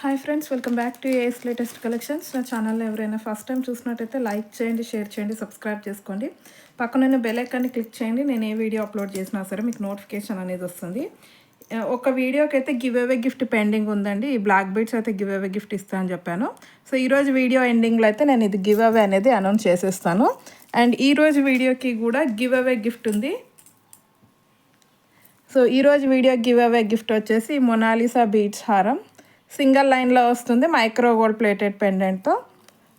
Hi friends welcome back to AS latest collections నా ఛానల్లో ఎవరైనా ఫస్ట్ టైం చూసినట్టయితే లైక్ చేయండి షేర్ చేయండి సబ్స్క్రైబ్ చేసుకోండి. పక్కనున్న బెల్ ఐకాన్ని క్లిక్ చేయండి. నేను ఏ వీడియో అప్లోడ్ చేసినా సరే మీకు నోటిఫికేషన్ అనేది వస్తుంది. ఒక వీడియోకి అయితే గివ్ అవే గిఫ్ట్ పెండింగ్ ఉందండి. ఈ బ్లాక్ బీట్స్ అయితే గివ్ అవే గిఫ్ట్ ఇస్తా అని చెప్పాను. సో ఈరోజు వీడియో ఎండింగ్లో అయితే నేను ఇది గివ్ అవే అనేది అనౌన్స్ చేసేస్తాను. అండ్ ఈరోజు వీడియోకి కూడా గివ్ అవే గిఫ్ట్ ఉంది. సో ఈరోజు వీడియో గివ్ అవే గిఫ్ట్ వచ్చేసి మొనాలిసా బీచ్ హారం. సింగిల్ లైన్లో వస్తుంది మైక్రో గోల్డ్ ప్లేటెడ్ పెండెంట్తో.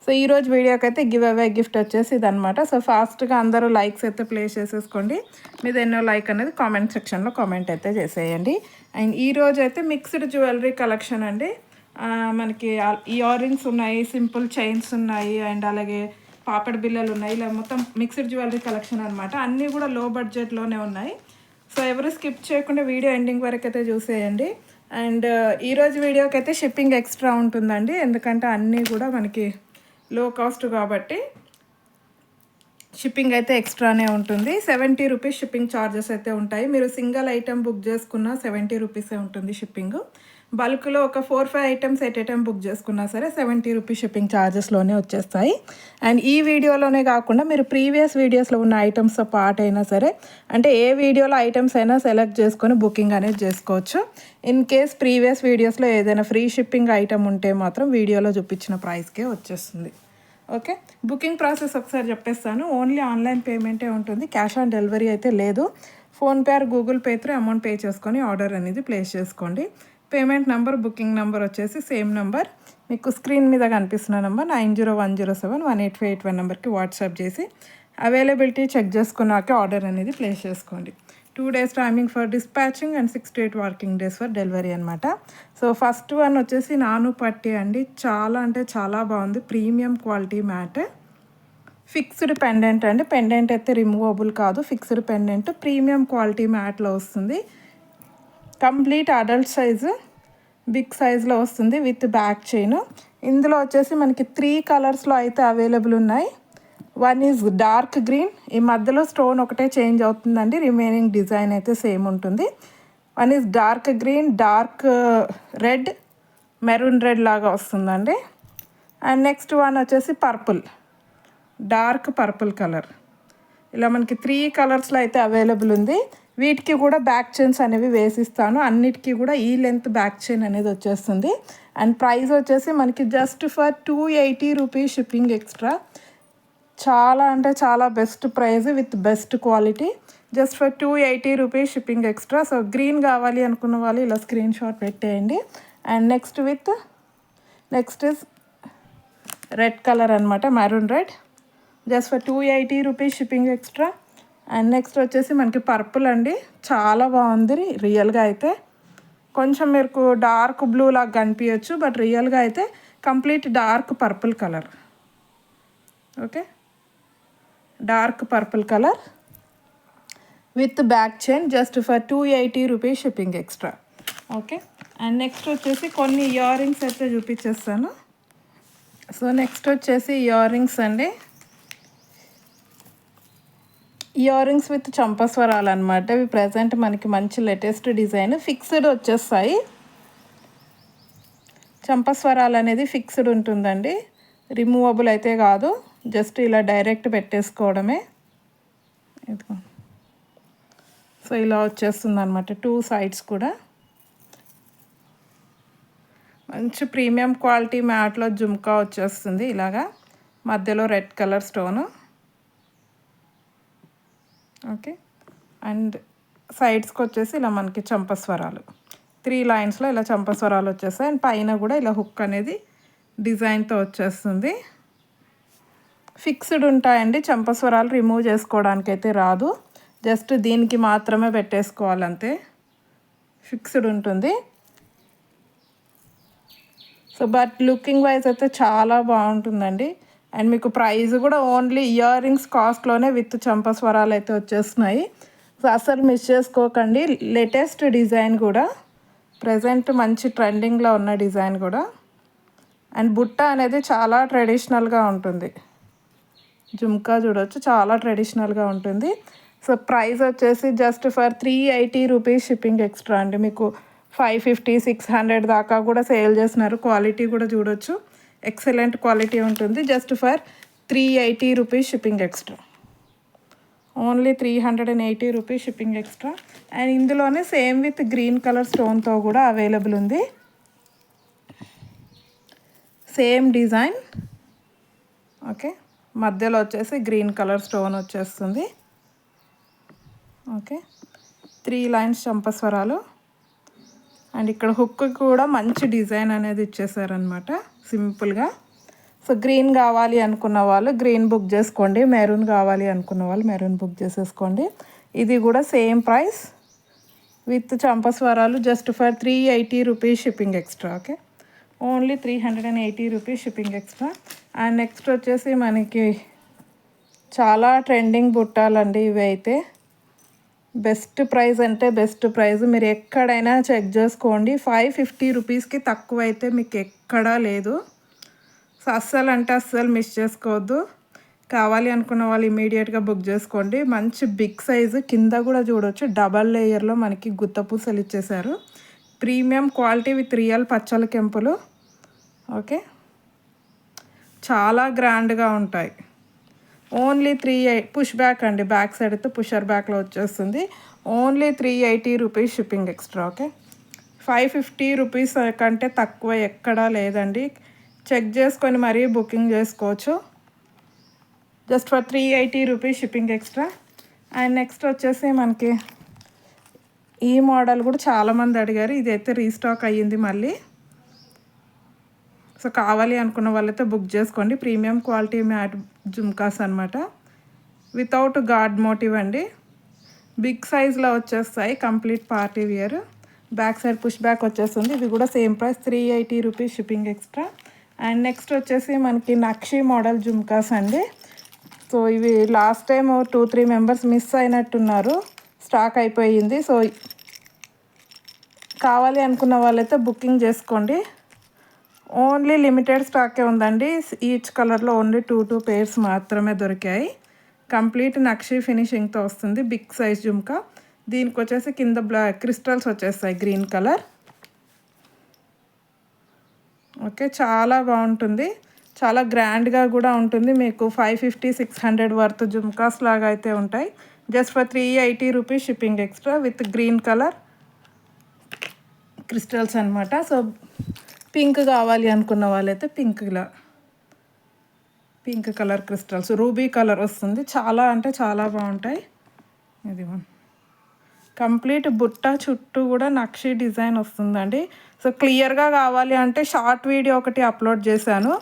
సో ఈరోజు వీడియోకి అయితే గివ్ అవే గిఫ్ట్ వచ్చేసి ఇదనమాట సో ఫాస్ట్గా అందరూ లైక్స్ అయితే ప్లేస్ చేసేసుకోండి. మీద ఎన్నో లైక్ అనేది కామెంట్ సెక్షన్లో కామెంట్ అయితే చేసేయండి. అండ్ ఈరోజు అయితే మిక్స్డ్ జ్యువెలరీ కలెక్షన్ అండి. మనకి ఇయర్ రింగ్స్ ఉన్నాయి సింపుల్ చైన్స్ ఉన్నాయి అండ్ అలాగే పాపడ్ బిల్లలు ఉన్నాయి. ఇలా మొత్తం మిక్స్డ్ జ్యువెలరీ కలెక్షన్ అనమాట అన్నీ కూడా లో బడ్జెట్లోనే ఉన్నాయి. సో ఎవరు స్కిప్ చేయకుండా వీడియో ఎండింగ్ వరకు అయితే చూసేయండి. అండ్ ఈరోజు వీడియోకి అయితే షిప్పింగ్ ఎక్స్ట్రా ఉంటుందండి. ఎందుకంటే అన్నీ కూడా మనకి లో కాస్ట్ కాబట్టి షిప్పింగ్ అయితే ఎక్స్ట్రానే ఉంటుంది. సెవెంటీ రూపీస్ షిప్పింగ్ ఛార్జెస్ అయితే ఉంటాయి. మీరు సింగిల్ ఐటెం బుక్ చేసుకున్న సెవెంటీ రూపీసే ఉంటుంది షిప్పింగ్ బల్క్లో ఒక four five items at time book చేసుకున్నా సరే సెవెంటీ రూపీస్ షిప్పింగ్ ఛార్జెస్లోనే వచ్చేస్తాయి. అండ్ ఈ వీడియోలోనే కాకుండా మీరు ప్రీవియస్ వీడియోస్లో ఉన్న ఐటమ్స్తో పాటు అయినా సరే అంటే ఏ వీడియోలో ఐటమ్స్ అయినా సెలెక్ట్ చేసుకొని బుకింగ్ అనేది చేసుకోవచ్చు. ఇన్ కేస్ ప్రీవియస్ వీడియోస్లో ఏదైనా ఫ్రీ షిప్పింగ్ ఐటమ్ ఉంటే మాత్రం వీడియోలో చూపించిన ప్రైస్కే వచ్చేస్తుంది. ఓకే? బుకింగ్ ప్రాసెస్ ఒకసారి చెప్పేస్తాను. ఓన్లీ ఆన్లైన్ పేమెంటే ఉంటుంది. క్యాష్ ఆన్ డెలివరీ అయితే లేదు. PhonePe or Google Pay through amount pay చేసుకొని ఆర్డర్ అనేది ప్లేస్ చేసుకోండి. పేమెంట్ నెంబర్ బుకింగ్ నెంబర్ వచ్చేసి సేమ్ నెంబర్. మీకు స్క్రీన్ మీద కనిపిస్తున్న number nine zero one zero seven one eight five eight one నెంబర్కి వాట్సాప్ చేసి అవైలబిలిటీ చెక్ చేసుకున్నాక ఆర్డర్ అనేది ప్లేస్ చేసుకోండి. Two days timing for dispatching and six to eight working days for delivery అనమాట so first one వచ్చేసి నాను పట్టి అండి. చాలా అంటే చాలా బాగుంది. Premium quality matte. Fixed pendant అండి. పెండెంట్ అయితే రిమూవబుల్ కాదు. ఫిక్స్డ్ పెండెంట్ ప్రీమియం క్వాలిటీ మ్యాట్లో వస్తుంది. కంప్లీట్ అడల్ట్ సైజు బిగ్ సైజులో వస్తుంది విత్ బ్యాక్ చైన్. ఇందులో వచ్చేసి మనకి త్రీ కలర్స్లో అయితే అవైలబుల్ ఉన్నాయి. One is dark green. ఈ మధ్యలో స్టోన్ ఒకటే చేంజ్ అవుతుందండి. రిమైనింగ్ డిజైన్ అయితే సేమ్ ఉంటుంది. One is dark green dark red maroon red లాగా వస్తుందండి. అండ్ నెక్స్ట్ వన్ వచ్చేసి పర్పుల్. Dark purple colour. ఇలా మనకి త్రీ కలర్స్లో అయితే అవైలబుల్ ఉంది. వీటికి కూడా బ్యాక్ చైన్స్ అనేవి వేసిస్తాను. అన్నిటికీ కూడా ఈ లెంత్ బ్యాక్ చైన్ అనేది వచ్చేస్తుంది. అండ్ ప్రైస్ వచ్చేసి మనకి just for two eighty rupees shipping extra చాలా అంటే చాలా best price with best quality just for two eighty rupees shipping extra so green కావాలి అనుకున్న వాళ్ళు ఇలా స్క్రీన్ షాట్ పెట్టేయండి. And next with next is red colour అనమాట maroon red just for two eighty rupees shipping extra and next వచ్చేసి మనకి purple అండి. చాలా బాగుంది. రియల్గా అయితే కొంచెం మీకు డార్క్ బ్లూ లాగా కనిపించచ్చు బట్ రియల్గా అయితే complete dark purple colour. Okay? Dark purple colour with back chain just for two eighty rupees shipping extra. Okay? And next వచ్చేసి కొన్ని ఇయర్ రింగ్స్ అయితే చూపించేస్తాను. సో నెక్స్ట్ వచ్చేసి ఇయర్ రింగ్స్ అండి. ఇయర్ రింగ్స్ విత్ చంపస్వరాలు అనమాట ఇవి ప్రజెంట్ మనకి మంచి లేటెస్ట్ డిజైన్ ఫిక్స్డ్ వచ్చేస్తాయి. చంపస్వరాలు అనేది ఫిక్స్డ్ ఉంటుందండి. రిమూవబుల్ అయితే కాదు. జస్ట్ ఇలా డైరెక్ట్ పెట్టేసుకోవడమే. ఇదిగో. సో ఇలా వచ్చేస్తుంది అనమాట టూ సైడ్స్ కూడా. మంచి ప్రీమియం క్వాలిటీ మ్యాట్లో జుమ్కా వచ్చేస్తుంది ఇలాగా. మధ్యలో red colour stone okay. And సైడ్స్కి వచ్చేసి ఇలా మనకి చంపస్వరాలు త్రీ లైన్స్లో ఇలా చంపస్వరాలు వచ్చేస్తాయి. అండ్ పైన కూడా ఇలా హుక్ అనేది డిజైన్తో వచ్చేస్తుంది. ఫిక్స్డ్ ఉంటాయండి. చంపస్వరాలు రిమూవ్ చేసుకోవడానికి అయితే రాదు. జస్ట్ దీనికి మాత్రమే పెట్టేసుకోవాలంతే. ఫిక్స్డ్ ఉంటుంది. సో బట్ లుకింగ్ వైజ్ అయితే చాలా బాగుంటుందండి. అండ్ మీకు ప్రైస్ కూడా ఓన్లీ ఇయర్ రింగ్స్ కాస్ట్లోనే విత్ చంపస్వరాలు అయితే వచ్చేస్తున్నాయి. సో అసలు మిస్ చేసుకోకండి. లేటెస్ట్ డిజైన్ కూడా. ప్రజెంట్ మంచి ట్రెండింగ్లో ఉన్న డిజైన్ కూడా. అండ్ బుట్ట అనేది చాలా ట్రెడిషనల్గా ఉంటుంది. జుమ్కా చూడొచ్చు చాలా ట్రెడిషనల్గా ఉంటుంది. సో ప్రైస్ వచ్చేసి just for three eighty rupees shipping extra అండి. మీకు ఫైవ్ ఫిఫ్టీ సిక్స్ హండ్రెడ్ దాకా కూడా సేల్ చేస్తున్నారు క్వాలిటీ కూడా చూడొచ్చు. ఎక్సలెంట్ క్వాలిటీ ఉంటుంది. Just for three eighty rupees shipping extra. Only three hundred and eighty rupees shipping extra. And ఇందులోనే same with green colour స్టోన్తో కూడా అవైలబుల్ ఉంది. Same design. ఓకే. మధ్యలో వచ్చేసి గ్రీన్ కలర్ స్టోన్ వచ్చేస్తుంది. ఓకే. త్రీ లైన్స్ చంపస్వరాలు. And ఇక్కడ hook కూడా మంచి డిజైన్ అనేది ఇచ్చేసారనమాట సింపుల్గా. సో గ్రీన్ కావాలి అనుకున్న వాళ్ళు గ్రీన్ బుక్ చేసుకోండి మెరూన్ కావాలి అనుకున్న వాళ్ళు మెరూన్ బుక్ చేసేసుకోండి. ఇది కూడా same price with చంపస్వరాలు just for three eighty rupees shipping extra okay? Only three hundred and eighty rupees shipping extra. And next వచ్చేసి మనకి చాలా ట్రెండింగ్ బుట్టాలండి ఇవి అయితే బెస్ట్ ప్రైస్ అంటే బెస్ట్ ప్రైస్. మీరు ఎక్కడైనా చెక్ చేసుకోండి. ఫైవ్ ఫిఫ్టీ రూపీస్కి తక్కువ అయితే మీకు ఎక్కడా లేదు. సో అస్సలు అంటే అస్సలు మిస్ చేసుకోవద్దు. కావాలి అనుకున్న వాళ్ళు ఇమీడియట్గా బుక్ చేసుకోండి. మంచి బిగ్ సైజు. కింద కూడా చూడవచ్చు డబల్ లేయర్లో మనకి గుత్త పూసలు ఇచ్చేసారు ప్రీమియం క్వాలిటీ విత్ రియల్ పచ్చల కెంపులు. ఓకే? చాలా గ్రాండ్గా ఉంటాయి. Only three eight push back అండి బ్యాక్ సైడ్ అయితే పుషర్ బ్యాక్లో వచ్చేస్తుంది. Only three eighty rupees shipping extra okay? Five fifty rupees కంటే తక్కువ ఎక్కడా లేదండి. చెక్ చేసుకొని మరీ బుకింగ్ చేసుకోవచ్చు. Just for three eighty rupees shipping extra. And next వచ్చేసి మనకి ఈ మోడల్ కూడా చాలామంది అడిగారు. ఇదైతే రీస్టాక్ అయ్యింది మళ్ళీ. సో కావాలి అనుకున్న వాళ్ళైతే బుక్ చేసుకోండి. ప్రీమియం క్వాలిటీ మ్యాట్ జుమ్కాస్ అనమాట వితౌట్ గాడ్ మోటివ్ అండి. బిగ్ సైజ్లో వచ్చేస్తాయి complete party wear back side push back వచ్చేస్తుంది. ఇది కూడా same price three eighty rupees shipping extra and next వచ్చేసి మనకి నక్షి మోడల్ జుమ్కాస్ అండి. సో ఇవి last time two three members miss అయినట్టున్నారు. Stock అయిపోయింది. సో కావాలి అనుకున్న వాళ్ళైతే బుకింగ్ చేసుకోండి. ఓన్లీ లిమిటెడ్ స్టాకే ఉందండి. ఈచ్ కలర్లో ఓన్లీ టూ టూ పేర్స్ మాత్రమే దొరికాయి. కంప్లీట్ నక్షి ఫినిషింగ్తో వస్తుంది. Big size jhumka. దీనికి వచ్చేసి కింద బ్లా క్రిస్టల్స్ వచ్చేస్తాయి గ్రీన్ కలర్. ఓకే చాలా బాగుంటుంది. చాలా గ్రాండ్గా కూడా ఉంటుంది. మీకు five fifty six hundred worth jhumkas లాగా అయితే ఉంటాయి. Just for three eighty rupees shipping extra with green colour crystals అనమాట సో పింక్ కావాలి అనుకున్న వాళ్ళైతే పింక్ ఇలా. Pink colour crystals. Ruby colour వస్తుంది. చాలా అంటే చాలా బాగుంటాయి. ఇది కంప్లీట్ బుట్ట చుట్టూ కూడా నక్షి డిజైన్ వస్తుందండి. సో క్లియర్గా కావాలి అంటే షార్ట్ వీడియో ఒకటి అప్లోడ్ చేశాను.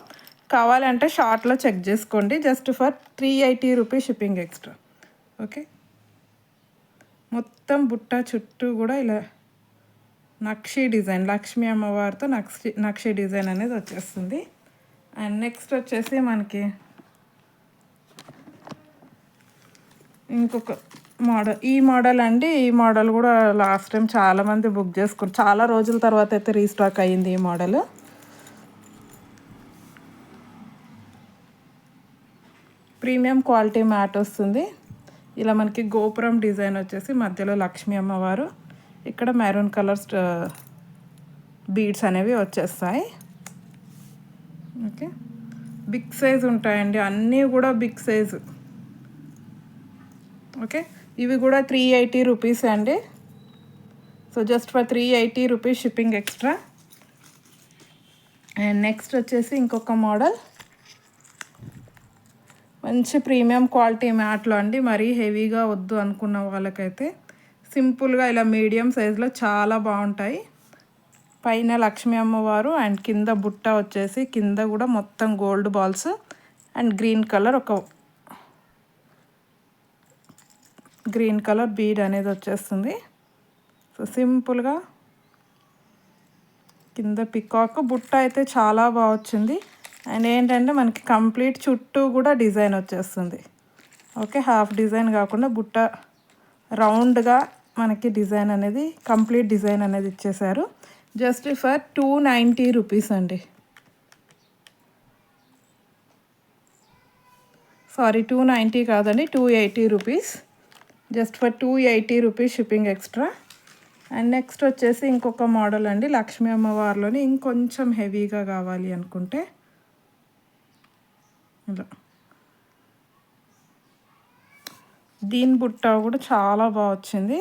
కావాలంటే షార్ట్లో చెక్ చేసుకోండి. Just for three eighty rupees shipping extra. Okay? మొత్తం బుట్ట చుట్టూ కూడా ఇలా నక్షి డిజైన్ లక్ష్మీ అమ్మవారితో నక్షి నక్షి డిజైన్ అనేది వచ్చేస్తుంది. అండ్ నెక్స్ట్ వచ్చేసి మనకి ఇంకొక మోడల్. ఈ మోడల్ అండి ఈ మోడల్ కూడా లాస్ట్ టైం చాలామంది బుక్ చేసుకున్నారు. చాలా రోజుల తర్వాత అయితే రీస్టాక్ అయ్యింది ఈ మోడల్. ప్రీమియం క్వాలిటీ మ్యాట్ వస్తుంది. ఇలా మనకి గోపురం డిజైన్ వచ్చేసి మధ్యలో లక్ష్మీ అమ్మవారు. ఇక్కడ మెరూన్ కలర్ బీడ్స్ అనేవి వచ్చేస్తాయి. ఓకే బిగ్ సైజ్ ఉంటాయండి. అన్నీ కూడా బిగ్ సైజు ఓకే ఇవి కూడా త్రీ ఎయిటీ రూపీస్ అండి. So just for three eighty rupees shipping extra and next వచ్చేసి ఇంకొక మోడల్ మంచి ప్రీమియం క్వాలిటీ మ్యాట్లో అండి. మరీ హెవీగా వద్దు అనుకున్న వాళ్ళకైతే. సింపుల్గా ఇలా మీడియం సైజులో చాలా బాగుంటాయి. పైన లక్ష్మీ అమ్మవారు అండ్ కింద బుట్ట వచ్చేసి కింద కూడా మొత్తం gold balls and green colour ఒక గ్రీన్ కలర్ బీడ్ అనేది వచ్చేస్తుంది. సో సింపుల్గా కింద పికాక్. బుట్ట అయితే చాలా బాగా వచ్చింది. అండ్ ఏంటంటే మనకి కంప్లీట్ చుట్టూ కూడా డిజైన్ వచ్చేస్తుంది. ఓకే హాఫ్ డిజైన్ కాకుండా బుట్ట రౌండ్గా మనకి డిజైన్ అనేది కంప్లీట్ డిజైన్ అనేది ఇచ్చేసారు just for two ninety rupees అండి. సారీ టూ నైంటీ కాదండి two eighty rupees. Just for two eighty rupees shipping extra. And next వచ్చేసి ఇంకొక మోడల్ అండి లక్ష్మీ అమ్మవారిలోని ఇంకొంచెం హెవీగా కావాలి అనుకుంటే. ఇలా. దీని బుట్ట కూడా చాలా బాగా వచ్చింది.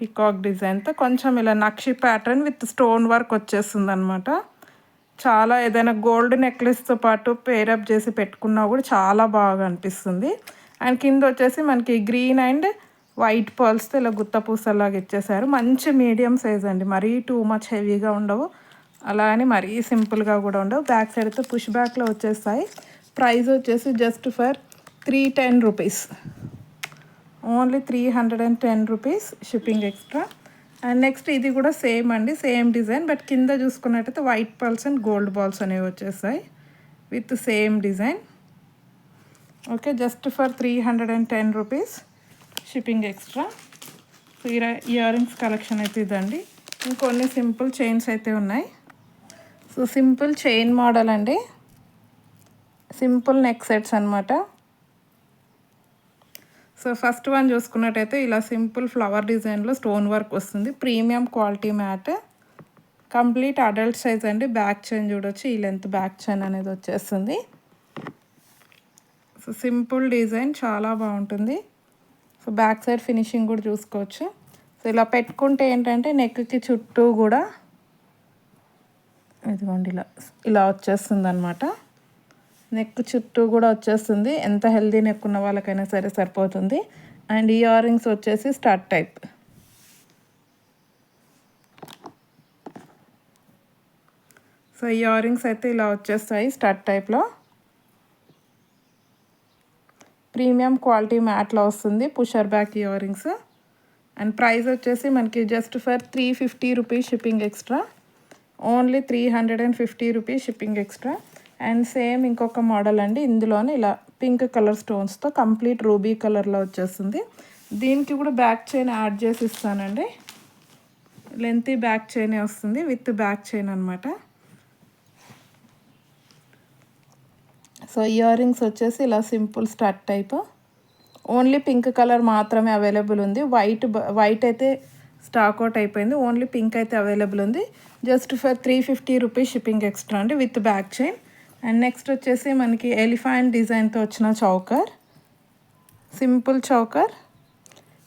పికాక్ డిజైన్తో కొంచెం ఇలా nakshi pattern with stone work వచ్చేస్తుంది అనమాట చాలా ఏదైనా గోల్డ్ నెక్లెస్తో పాటు పేరప్ చేసి పెట్టుకున్నా కూడా చాలా బాగా అనిపిస్తుంది. అండ్ కింద వచ్చేసి మనకి గ్రీన్ అండ్ వైట్ పర్ల్స్తో ఇలా గుత్త పూసలాగా ఇచ్చేసారు మంచి మీడియం సైజ్ అండి. మరీ టూ మచ్ హెవీగా ఉండవు. అలా అని మరీ సింపుల్గా కూడా ఉండవు. బ్యాక్ సైడ్తో పుష్ బ్యాక్లో వచ్చేస్తాయి. ప్రైస్ వచ్చేసి just for three ten rupees. Only three hundred and ten rupees shipping extra. And next ఇది కూడా సేమ్ అండి సేమ్ డిజైన్ బట్ కింద చూసుకున్నట్టయితే white pearls and gold balls అనేవి వచ్చేస్తాయి with same design. Okay just for three hundred and ten rupees shipping extra. Ear rings collection అయితే ఇదండి. ఇంకొన్ని సింపుల్ చైన్స్ అయితే ఉన్నాయి. సో సింపుల్ చైన్ మోడల్ అండి. సింపుల్ నెక్ సెట్స్ అనమాట సో ఫస్ట్ వన్ చూసుకున్నట్టయితే ఇలా సింపుల్ ఫ్లవర్ డిజైన్లో స్టోన్ వర్క్ వస్తుంది. Premium quality matte complete adult size అండి. బ్యాక్ చైన్ చూడొచ్చు ఈ లెంత్ బ్యాక్ చైన్ అనేది వచ్చేస్తుంది. సో సింపుల్ డిజైన్ చాలా బాగుంటుంది. సో బ్యాక్ సైడ్ ఫినిషింగ్ కూడా చూసుకోవచ్చు. సో ఇలా పెట్టుకుంటే ఏంటంటే నెక్కి చుట్టూ కూడా ఇదిగోండి ఇలా ఇలా వచ్చేస్తుంది అనమాట నెక్ చుట్టూ కూడా వచ్చేస్తుంది. ఎంత హెల్దీ నెక్ ఉన్న వాళ్ళకైనా సరే సరిపోతుంది. అండ్ ఇయర్ రింగ్స్ వచ్చేసి start type. So ear rings అయితే ఇలా వచ్చేస్తాయి స్టార్ట్ టైప్లో. ప్రీమియం క్వాలిటీ మ్యాట్లో వస్తుంది pusher back ear rings. And price వచ్చేసి మనకి just for three fifty rupees shipping extra. Only three hundred and fifty rupees shipping extra. And same ఇంకొక model అండి. ఇందులోనే ఇలా పింక్ కలర్ స్టోన్స్తో కంప్లీట్ రూబీ కలర్లో వచ్చేస్తుంది. దీనికి కూడా బ్యాక్ చైన్ యాడ్ చేసి ఇస్తానండి. లెంతీ బ్యాక్ చైన్ వస్తుంది? విత్ బ్యాక్ చైన్ అనమాట సో ఇయర్ రింగ్స్ వచ్చేసి ఇలా simple start type. Only pink colour మాత్రమే అవైలబుల్ ఉంది. వైట్ వైట్ అయితే స్టాక్ అవుట్ అయిపోయింది. ఓన్లీ పింక్ అయితే అవైలబుల్ ఉంది. Just for three fifty rupees shipping extra అండి with back chain. And next వచ్చేసి మనకి ఎలిఫాంట్ డిజైన్తో వచ్చిన choker. Simple choker.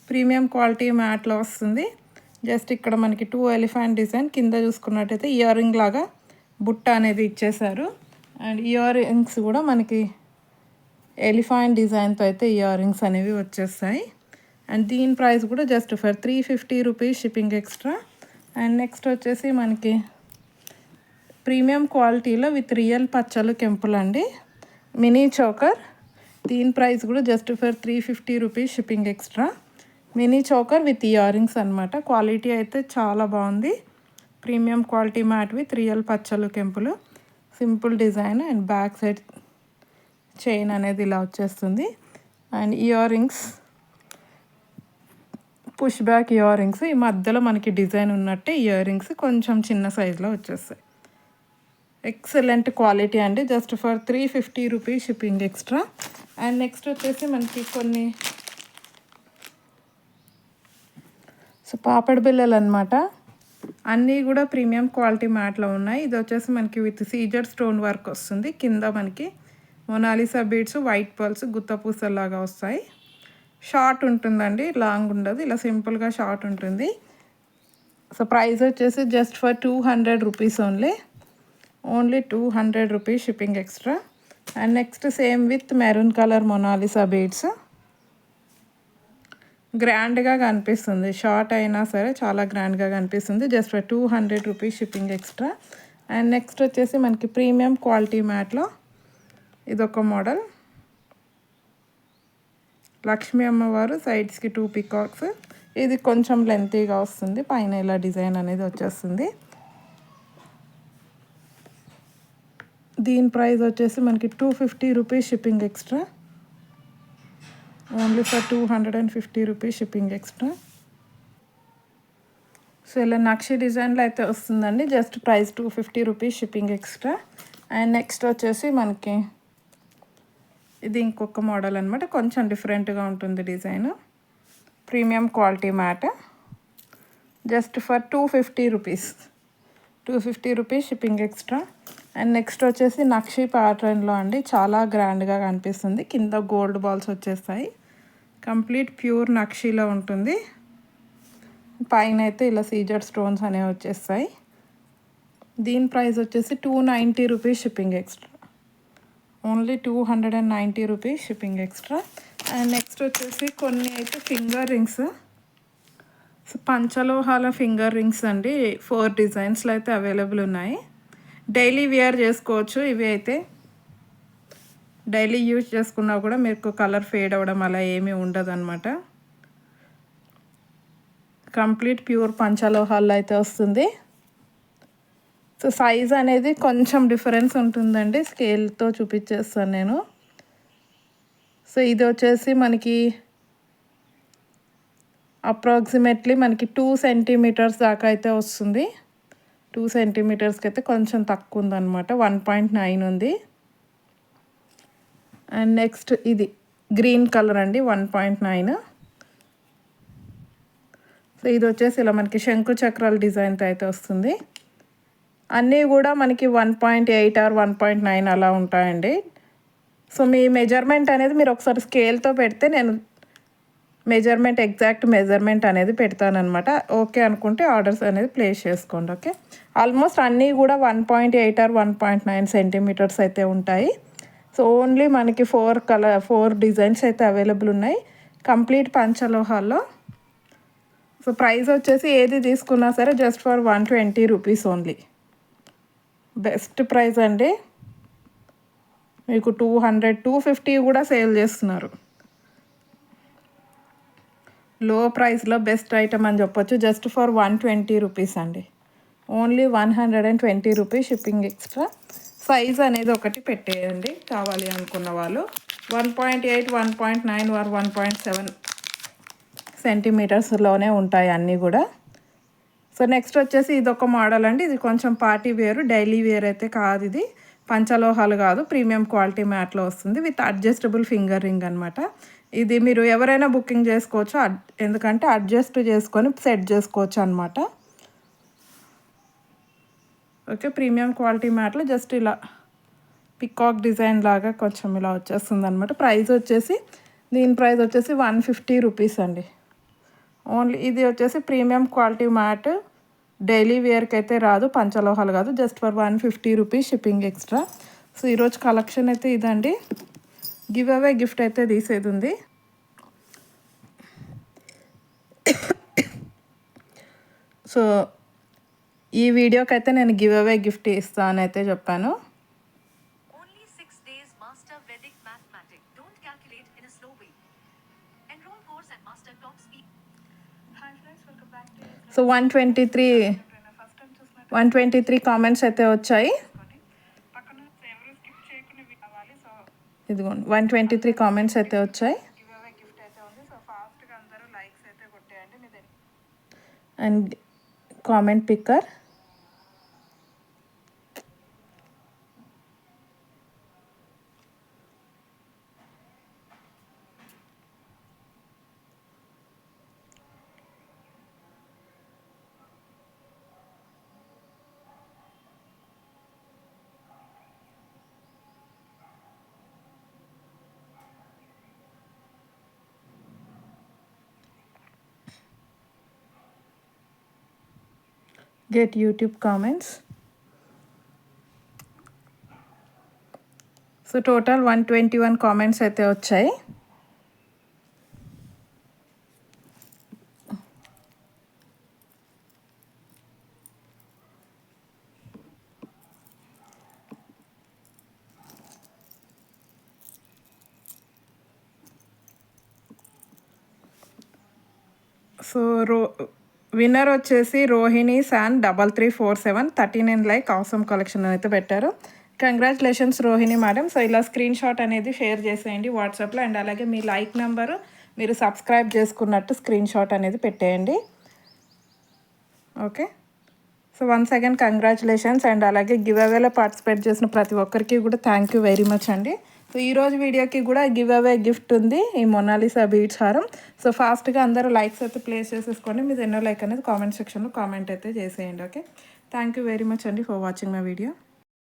Premium quality మ్యాట్లో వస్తుంది. జస్ట్ ఇక్కడ మనకి టూ ఎలిఫాంట్ డిజైన్. కింద చూసుకున్నట్టయితే ఇయర్ రింగ్ లాగా బుట్ట అనేది ఇచ్చేసారు అండ్ ఇయర్ రింగ్స్ కూడా మనకి ఎలిఫాంట్ డిజైన్తో అయితే ఇయర్ రింగ్స్ అనేవి వచ్చేస్తాయి. అండ్ దీని ప్రైస్ కూడా just for three fifty rupees shipping extra. And next వచ్చేసి మనకి ప్రీమియం క్వాలిటీలో విత్ రియల్ పచ్చలు కెంపులు అండి మినీ చోకర్. దీని ప్రైస్ కూడా just for three fifty rupees shipping extra. Mini choker with earrings అనమాట క్వాలిటీ అయితే చాలా బాగుంది. Premium quality matte with real పచ్చలు కెంపులు. Simple design and back side chain అనేది ఇలా వచ్చేస్తుంది. And ear rings push back ear rings ఈ మధ్యలో మనకి డిజైన్ ఉన్నట్టే ఇయర్ రింగ్స్ కొంచెం చిన్న సైజులో వచ్చేస్తాయి. ఎక్సలెంట్ క్వాలిటీ అండి. Just for three fifty rupees shipping extra. And next వచ్చేసి మనకి కొన్ని సో పాపడ్ బిల్లలు అనమాట అన్నీ కూడా ప్రీమియం క్వాలిటీ మ్యాట్లో ఉన్నాయి. ఇది వచ్చేసి మనకి విత్ సీజర్ స్టోన్ వర్క్ వస్తుంది. కింద మనకి Mona Lisa beads white pearls గుత్తపూసల్లాగా వస్తాయి. షార్ట్ ఉంటుందండి. లాంగ్ ఉండదు. ఇలా సింపుల్గా షార్ట్ ఉంటుంది. సో ప్రైస్ వచ్చేసి just for two hundred rupees only. Only two hundred rupees shipping extra. And next same with maroon colour Mona Lisa beads. గ్రాండ్గా కనిపిస్తుంది. Short అయినా సరే చాలా గ్రాండ్గా కనిపిస్తుంది. Just two hundred rupees shipping extra. And next వచ్చేసి మనకి ప్రీమియం క్వాలిటీ మ్యాట్లో ఇదొక మోడల్. లక్ష్మీ అమ్మవారు సైడ్స్కి టూ పికాక్స్. ఇది కొంచెం లెంతీగా వస్తుంది. పైన ఇలా డిజైన్ అనేది వచ్చేస్తుంది. దీని ప్రైస్ వచ్చేసి మనకి two fifty rupees shipping extra. Only for two hundred and fifty rupees shipping extra. So ఇలా నక్షి డిజైన్లో అయితే వస్తుందండి. Just price two fifty rupees shipping extra. And next వచ్చేసి మనకి ఇది ఇంకొక మోడల్ అనమాట కొంచెం డిఫరెంట్గా ఉంటుంది design. Premium quality matte. Just for two fifty rupees. Two fifty rupees shipping extra. And next వచ్చేసి నక్షి ప్యాటర్న్లో అండి చాలా గ్రాండ్గా కనిపిస్తుంది. కింద గోల్డ్ బాల్స్ వచ్చేస్తాయి. కంప్లీట్ ప్యూర్ నక్షిలో ఉంటుంది. పైన అయితే ఇలా సీజర్ స్టోన్స్ అనేవి వచ్చేస్తాయి. దీని ప్రైస్ వచ్చేసి two ninety rupees shipping extra only two hundred and ninety rupees shipping extra and next వచ్చేసి కొన్ని అయితే ఫింగర్ రింగ్స్ పంచలోహాల ఫింగర్ రింగ్స్ అండి. ఫోర్ డిజైన్స్లో అయితే అవైలబుల్ ఉన్నాయి. డైలీ వేర్ చేసుకోవచ్చు ఇవి అయితే. డైలీ యూజ్ చేసుకున్నా కూడా మీకు కలర్ ఫేడ్ అవ్వడం అలా ఏమీ ఉండదు అనమాట కంప్లీట్ ప్యూర్ పంచలోహాల్లో అయితే వస్తుంది. సో సైజ్ అనేది కొంచెం డిఫరెన్స్ ఉంటుందండి. స్కేల్తో చూపించేస్తాను నేను. సో ఇది వచ్చేసి మనకి అప్రాక్సిమేట్లీ మనకి టూ సెంటీమీటర్స్ దాకా అయితే వస్తుంది. టూ సెంటీమీటర్స్కి అయితే కొంచెం తక్కువ ఉందన్నమాట వన్ పాయింట్ నైన్ ఉంది. అండ్ నెక్స్ట్ ఇది గ్రీన్ కలర్ అండి వన్ పాయింట్ నైన్. సో ఇది వచ్చేసి ఇలా మనకి శంకు చక్రాల డిజైన్తో అయితే వస్తుంది. అన్నీ కూడా మనకి one point eight or one point nine అలా ఉంటాయండి. సో మీ మెజర్మెంట్ అనేది మీరు ఒకసారి స్కేల్తో పెడితే నేను మెజర్మెంట్ ఎగ్జాక్ట్ మెజర్మెంట్ అనేది పెడతానమాట ఓకే అనుకుంటే ఆర్డర్స్ అనేది ప్లేస్ చేసుకోండి ఓకే? ఆల్మోస్ట్ అన్నీ కూడా one point eight or one point nine centimetres అయితే ఉంటాయి. సో ఓన్లీ మనకి ఫోర్ కలర్ ఫోర్ డిజైన్స్ అయితే అవైలబుల్ ఉన్నాయి. కంప్లీట్ పంచలోహాల్లో. సో ప్రైస్ వచ్చేసి ఏది తీసుకున్నా సరే just for one twenty rupees only. Best price అండి. మీకు టూ హండ్రెడ్ టూ ఫిఫ్టీ కూడా సేల్ చేస్తున్నారు. లో ప్రైస్లో బెస్ట్ ఐటమ్ అని చెప్పొచ్చు. Just for one twenty rupees అండి. Only one hundred and twenty rupees shipping extra size అనేది ఒకటి పెట్టేయండి. కావాలి అనుకున్న వాళ్ళు. One point eight one point nine or one point seven సెంటీమీటర్స్లోనే ఉంటాయి అన్నీ కూడా. సో నెక్స్ట్ వచ్చేసి ఇది ఒక మోడల్ అండి. ఇది కొంచెం పార్టీ వేర్ డైలీ వేర్ అయితే కాదు ఇది. పంచలోహాలు కాదు ప్రీమియం క్వాలిటీ మ్యాట్లో వస్తుంది. విత్ అడ్జస్టబుల్ ఫింగర్ రింగ్ అనమాట ఇది మీరు ఎవరైనా బుకింగ్ చేసుకోవచ్చు. ఎందుకంటే అడ్జస్ట్ చేసుకొని సెట్ చేసుకోవచ్చు అనమాట ఓకే ప్రీమియం క్వాలిటీ మ్యాట్లో జస్ట్ ఇలా పికాక్ డిజైన్ లాగా కొంచెం ఇలా వచ్చేస్తుంది అనమాట ప్రైస్ వచ్చేసి దీని ప్రైస్ వచ్చేసి వన్ ఫిఫ్టీ రూపీస్ అండి. ఓన్లీ ఇది వచ్చేసి ప్రీమియం క్వాలిటీ మ్యాట్ డైలీ వేర్కి అయితే రాదు పంచలోహాలు కాదు just for one fifty rupees shipping extra. So ఈరోజు కలెక్షన్ అయితే ఇదండి. గివ్ అవే గిఫ్ట్ అయితే తీసేది ఉంది సో ఈ వీడియోకి అయితే నేను గివ్ అవే గిఫ్ట్ ఇస్తాను అయితే చెప్పాను Only six days master Vedic mathematics. Don't calculate in a slow way. Enroll course at Master Top Speed. Hi friends, welcome back to so one twenty three one twenty three comments అయితే వచ్చాయి ఇదిగోండి. One twenty three comments అయితే వచ్చాయి. And comment picker. Get YouTube comments so total one twenty one comments అయితే వచ్చాయి so రో winner వచ్చేసి Rohini San double three four seven thirty nine like అవసరం కలెక్షన్ అయితే పెట్టారు. కంగ్రాచులేషన్స్ రోహిణి మేడం సో ఇలా స్క్రీన్ షాట్ అనేది షేర్ చేసేయండి వాట్సాప్లో అండ్ అలాగే మీ లైక్ నెంబరు మీరు సబ్స్క్రైబ్ చేసుకున్నట్టు స్క్రీన్ షాట్ అనేది పెట్టేయండి. Okay so once again congratulations and అలాగే గివ్ అవేలో పార్టిసిపేట్ చేసిన ప్రతి ఒక్కరికి కూడా థ్యాంక్ యూ వెరీ మచ్ అండి. సో ఈరోజు వీడియోకి కూడా గివ్ అవే గిఫ్ట్ ఉంది ఈ మొనాలిసా బీట్స్ హారం. సో ఫాస్ట్గా అందరూ లైక్స్ అయితే ప్లేస్ చేసేసుకోండి. మీరు ఎన్నో లైక్ అనేది కామెంట్ సెక్షన్లో కామెంట్ అయితే చేసేయండి okay thank you very much అండి ఫర్ వాచింగ్ మై వీడియో